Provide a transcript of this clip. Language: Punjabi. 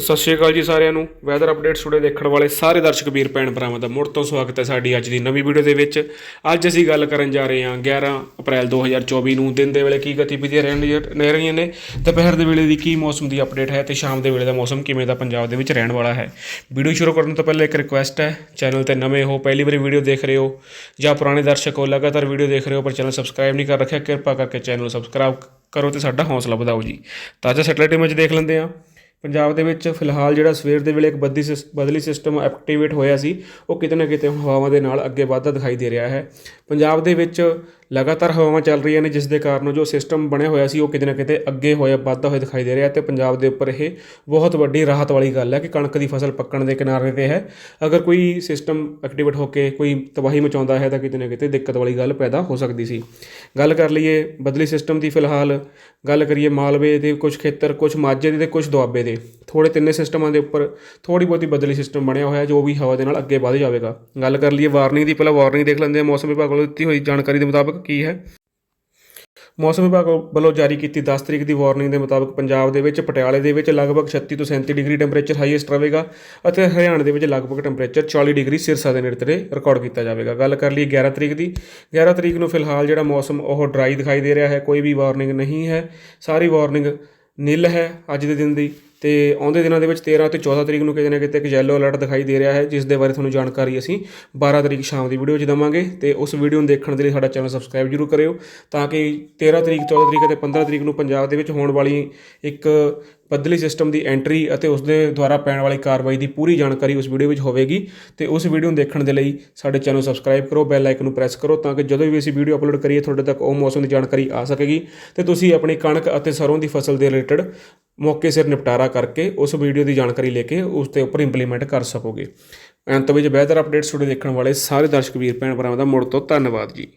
ਸਤਿ ਸ਼੍ਰੀ ਅਕਾਲ ਜੀ ਸਾਰਿਆਂ ਨੂੰ। ਵੈਦਰ ਅਪਡੇਟਸ ਟੁਡੇ ਦੇਖਣ ਵਾਲੇ ਸਾਰੇ ਦਰਸ਼ਕ ਵੀਰ, ਭੈਣ ਭਰਾਵਾਂ ਦਾ ਮੁੜ ਤੋਂ ਸਵਾਗਤ ਹੈ ਸਾਡੀ ਅੱਜ ਦੀ ਨਵੀਂ ਵੀਡੀਓ ਦੇ ਵਿੱਚ। ਅੱਜ ਅਸੀਂ ਗੱਲ ਕਰਨ ਜਾ ਰਹੇ ਹਾਂ 11 ਅਪ੍ਰੈਲ 2024 ਨੂੰ। ਦਿਨ ਦੇ ਵੇਲੇ ਕੀ ਗਤੀਵਿਧੀਆਂ ਰਹਿਣਗੀਆਂ ਰਹਿ ਰਹੀਆਂ ਨੇ? ਦੁਪਹਿਰ ਦੇ ਵੇਲੇ ਦੀ ਕੀ ਮੌਸਮ ਦੀ ਅਪਡੇਟ ਹੈ ਤੇ ਸ਼ਾਮ ਦੇ ਵੇਲੇ ਦਾ ਮੌਸਮ ਕਿਵੇਂ ਦਾ ਪੰਜਾਬ ਦੇ ਵਿੱਚ ਰਹਿਣ ਵਾਲਾ ਹੈ? ਵੀਡੀਓ ਸ਼ੁਰੂ ਕਰਨ ਤੋਂ ਪਹਿਲਾਂ ਇੱਕ ਰਿਕੁਐਸਟ ਹੈ ਚੈਨਲ ਤੇ ਨਵੇਂ ਹੋ, ਪਹਿਲੀ ਵਾਰੀ ਵੀਡੀਓ ਦੇਖ ਰਹੇ ਹੋ ਜਾਂ ਪੁਰਾਣੇ ਦਰਸ਼ਕ ਹੋ, ਲਗਾਤਾਰ ਵੀਡੀਓ ਦੇਖ ਰਹੇ ਹੋ ਪਰ ਚੈਨਲ ਸਬਸਕ੍ਰਾਈਬ ਨਹੀਂ ਕਰ ਰੱਖਿਆ, ਕਿਰਪਾ ਕਰਕੇ ਚੈਨਲ ਨੂੰ ਸਬਸਕ੍ਰਾਈਬ ਕਰੋ ਤੇ ਸਾਡਾ ਹੌਸਲਾ ਵਧਾਓ ਜੀ। ਤਾਜ਼ਾ ਸੈਟੇਲਾਈਟ ਇਮੇਜ ਦੇਖ ਲੈਂਦੇ ਹਾਂ। ਪੰਜਾਬ ਦੇ ਵਿੱਚ ਫਿਲਹਾਲ ਜਿਹੜਾ ਸਵੇਰ ਦੇ ਵੇਲੇ ਇੱਕ ਬਦਲੀ ਸਿਸ- ਬਦਲੀ ਸਿਸਟਮ ਐਕਟੀਵੇਟ ਹੋਇਆ ਸੀ, ਉਹ ਕਿਤੇ ਨਾ ਕਿਤੇ ਹਵਾਵਾਂ ਦੇ ਨਾਲ ਅੱਗੇ ਵਧਦਾ ਦਿਖਾਈ ਦੇ ਰਿਹਾ ਹੈ। ਪੰਜਾਬ ਦੇ ਵਿੱਚ ਲਗਾਤਾਰ ਹਵਾਵਾਂ ਚੱਲ ਰਹੀਆਂ ਨੇ, ਜਿਸ ਦੇ ਕਾਰਨ ਜੋ ਸਿਸਟਮ ਬਣਿਆ ਹੋਇਆ ਸੀ, ਉਹ ਕਿਤੇ ਨਾ ਕਿਤੇ ਅੱਗੇ ਹੋਇਆ, ਵੱਧਦਾ ਹੋਇਆ ਦਿਖਾਈ ਦੇ ਰਿਹਾ ਤੇ ਪੰਜਾਬ ਦੇ ਉੱਪਰ ਇਹ ਬਹੁਤ ਵੱਡੀ ਰਾਹਤ ਵਾਲੀ ਗੱਲ ਹੈ ਕਿ ਕਣਕ ਦੀ ਫਸਲ ਪੱਕਣ ਦੇ ਕਿਨਾਰੇ ਤੇ ਹੈ। ਅਗਰ ਕੋਈ ਸਿਸਟਮ ਐਕਟੀਵੇਟ ਹੋ ਕੇ ਕੋਈ ਤਬਾਹੀ ਮਚਾਉਂਦਾ ਹੈ, ਤਾਂ ਕਿਤੇ ਨਾ ਕਿਤੇ ਦਿੱਕਤ ਵਾਲੀ ਗੱਲ ਪੈਦਾ ਹੋ ਸਕਦੀ ਸੀ। ਗੱਲ ਕਰ ਲਈਏ ਬਦਲੀ ਸਿਸਟਮ ਦੀ ਫਿਲਹਾਲ, ਗੱਲ ਕਰੀਏ ਮਾਲਵੇ ਦੇ ਕੁਝ ਖੇਤਰ, ਕੁਝ ਮਾਝੇ ਦੇ ਤੇ ਕੁਝ ਦੁਆਬੇ ਦੇ। ਥੋੜੇ ਤਿੰਨੇ ਸਿਸਟਮਾਂ ਦੇ ਉੱਪਰ ਥੋੜੀ ਬਹੁਤੀ ਬਦਲੀ ਸਿਸਟਮ ਬਣਿਆ ਹੋਇਆ, ਜੋ ਵੀ ਹਵਾ ਦੇ ਨਾਲ ਅੱਗੇ ਵਧ ਜਾਵੇਗਾ। ਗੱਲ ਕਰ ਲਈਏ ਵਾਰਨਿੰਗ ਦੀ, ਪਹਿਲਾਂ ਵਾਰਨਿੰਗ ਦੇਖ ਲੈਂਦੇ ਹਾਂ, ਮੌਸਮ ਵਿਭਾਗ ਵੱਲੋਂ ਦਿੱਤੀ ਹੋਈ ਜਾਣਕਾਰੀ ਦੇ ਮੁਤਾਬਕ ਕੀ ਹੈ? ਮੌਸਮ ਵਿਭਾਗ ਵੱਲੋਂ ਜਾਰੀ ਕੀਤੀ 10 ਤਰੀਕ ਦੀ ਵਾਰਨਿੰਗ ਦੇ ਮੁਤਾਬਕ ਪੰਜਾਬ ਦੇ ਵਿੱਚ, ਪਟਿਆਲੇ ਦੇ ਵਿੱਚ ਲਗਭਗ 36 ਤੋਂ 37 ਡਿਗਰੀ ਟੈਂਪਰੇਚਰ ਹਾਈਐਸਟ ਰਹੇਗਾ ਅਤੇ ਹਰਿਆਣਾ ਦੇ ਵਿੱਚ ਲਗਭਗ ਟੈਂਪਰੇਚਰ 40 ਡਿਗਰੀ ਸਿਰਸਾ ਦੇ ਨੇੜੇ ਤੇੜੇ ਰਿਕਾਰਡ ਕੀਤਾ ਜਾਵੇਗਾ। ਗੱਲ ਕਰ ਲਈ 11 ਤਰੀਕ ਦੀ। 11 ਤਰੀਕ ਨੂੰ ਫਿਲਹਾਲ ਜਿਹੜਾ ਮੌਸਮ ਉਹ ਡਰਾਈ ਦਿਖਾਈ ਦੇ ਰਿਹਾ ਹੈ, ਕੋਈ ਵੀ ਵਾਰਨਿੰਗ ਨਹੀਂ ਹੈ। ਸਾਰੀ ਵਾਰਨਿੰਗ ਨਿਲ ਹੈ। ਅੱਜ ਦੇ ਦਿਨ ਦੀ ਤੇ ਆਉਂਦੇ ਦਿਨਾਂ ਦੇ ਵਿੱਚ 13 ਤੇ 14 ਤਰੀਕ ਨੂੰ ਕਿਤੇ ਨਾ ਕਿਤੇ ਇੱਕ ਯੈਲੋ ਅਲਰਟ ਦਿਖਾਈ ਦੇ ਰਿਹਾ ਹੈ, ਜਿਸ ਦੇ ਬਾਰੇ ਤੁਹਾਨੂੰ ਜਾਣਕਾਰੀ ਅਸੀਂ 12 ਤਰੀਕ ਸ਼ਾਮ ਦੀ ਵੀਡੀਓ 'ਚ ਦਵਾਂਗੇ ਤੇ ਉਸ ਵੀਡੀਓ ਨੂੰ ਦੇਖਣ ਦੇ ਲਈ ਸਾਡਾ ਚੈਨਲ ਸਬਸਕ੍ਰਾਈਬ ਜਰੂਰ ਕਰਿਓ ਤਾਂ ਕਿ 13 ਤਰੀਕ 14 ਤਰੀਕ ਅਤੇ 15 ਤਰੀਕ ਨੂੰ ਪੰਜਾਬ ਦੇ ਵਿੱਚ ਹੋਣ ਵਾਲੀ ਇੱਕ ਬਦਲੀ ਸਿਸਟਮ ਦੀ ਐਂਟਰੀ ਅਤੇ ਉਸ ਦੇ ਦੁਆਰਾ ਪੈਣ ਵਾਲੀ ਕਾਰਵਾਈ ਦੀ ਪੂਰੀ ਜਾਣਕਾਰੀ ਉਸ ਵੀਡੀਓ ਵਿੱਚ ਹੋਵੇਗੀ ਤੇ ਉਸ ਵੀਡੀਓ ਨੂੰ ਦੇਖਣ ਦੇ ਲਈ ਸਾਡੇ ਚੈਨਲ ਸਬਸਕ੍ਰਾਈਬ ਕਰੋ ਬੈਲ ਆਈਕਨ ਨੂੰ ਪ੍ਰੈਸ ਕਰੋ ਤਾਂ ਕਿ ਜਦੋਂ ਵੀ ਅਸੀਂ ਵੀਡੀਓ ਅਪਲੋਡ ਕਰੀਏ, ਤੁਹਾਡੇ ਤੱਕ ਉਹ ਮੌਸਮ ਦੀ ਜਾਣਕਾਰੀ ਆ ਸਕੇਗੀ ਤੇ ਤੁਸੀਂ ਆਪਣੀ ਕਣਕ ਅਤੇ ਸਰੋਂ ਦੀ ਫਸਲ ਦੇ ਰਿਲੇਟਡ ਮੌਕੇ ਸਿਰ ਨਿਪਟਾਰਾ ਕਰਕੇ ਉਸ ਵੀਡੀਓ ਦੀ ਜਾਣਕਾਰੀ ਲੈ ਕੇ ਉਸ ਦੇ ਉੱਪਰ ਇੰਪਲੀਮੈਂਟ ਕਰ ਸਕੋਗੇ। ਅੰਤ ਵਿੱਚ ਬਿਹਤਰ ਅਪਡੇਟਸ ਤੁਹਾਡੇ ਦੇਖਣ ਵਾਲੇ ਸਾਰੇ ਦਰਸ਼ਕ ਵੀਰ, ਭੈਣ ਭਰਾਵਾਂ ਦਾ ਮੁੜ ਤੋਂ ਧੰਨਵਾਦ ਜੀ।